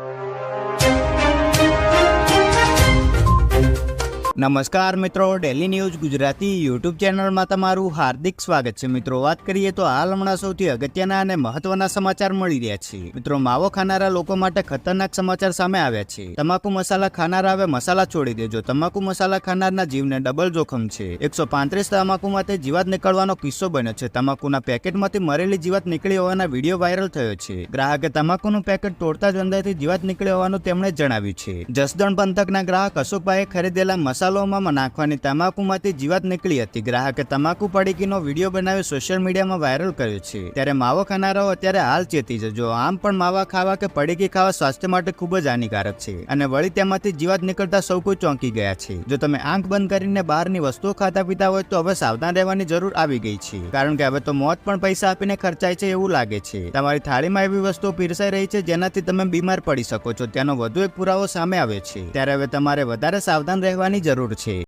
you. નમસ્કાર મિત્રો daily news Gujarati YouTube ચેનલમાં તમારું હાર્દિક સ્વાગત છે. મિત્રો, વાત કરીએ તો હાલ હમણાં સૌથી અગત્યના અને મહત્વના સમાચાર મળી રહ્યા છે. મિત્રો, માવો ખાનારા લોકો માટે ખતરનાક સમાચાર સામે આવ્યા છે. તમાકુ મસાલા ખાનારા, હવે મસાલા છોડી દેજો. તમાકુ મસાલા ખાનારના જીવને ડબલ જોખમ છે. એકસો પાંત્રીસ તમાકુમાંથી જીવાત નીકળવાનો કિસ્સો બન્યો છે. તમાકુના પેકેટમાંથી મરેલી જીવાત નીકળી હોવાના વીડિયો વાયરલ થયો છે. ગ્રાહકે તમાકુનું પેકેટ તોડતા જ અંદરથી જીવાત નીકળી હોવાનું તેમણે જણાવ્યું છે. જસદણ પંથકના ગ્રાહક અશોકભાઈએ ખરીદેલા મસાલોમાં નાખવાની તમાકુમાંથી જીવાત નીકળી હતી. ગ્રાહકે તમાકુ પડીકીનો વીડિયો બનાવી સોશિયલ મીડિયામાં વાયરલ કર્યો છે. ત્યારે માવો ખાનારાઓ અત્યારે હાલ ચેતી જજો આમ પણ માવા ખાવા કે પડીકી ખાવા સ્વાસ્થ્ય માટે ખૂબ જ હાનિકારક છે અને વળી તેમાંથી જીવાત નીકળતા સૌ કોઈ ચોંકી ગયા છે. જો તમે આંખ બંધ કરીને બહારની વસ્તુઓ ખાતા પીતા હોય તો હવે સાવધાન રહેવાની જરૂર આવી ગઈ છે. કારણ કે હવે તો મોત પણ પૈસા આપીને ખર્ચાય છે એવું લાગે છે. તમારી થાળીમાં એવી વસ્તુઓ પીરસાઈ રહી છે જેનાથી તમે બીમાર પડી શકો છો. તેનો વધુ એક પુરાવો સામે આવે છે. ત્યારે હવે તમારે વધારે સાવધાન રહેવાની જરૂર છે.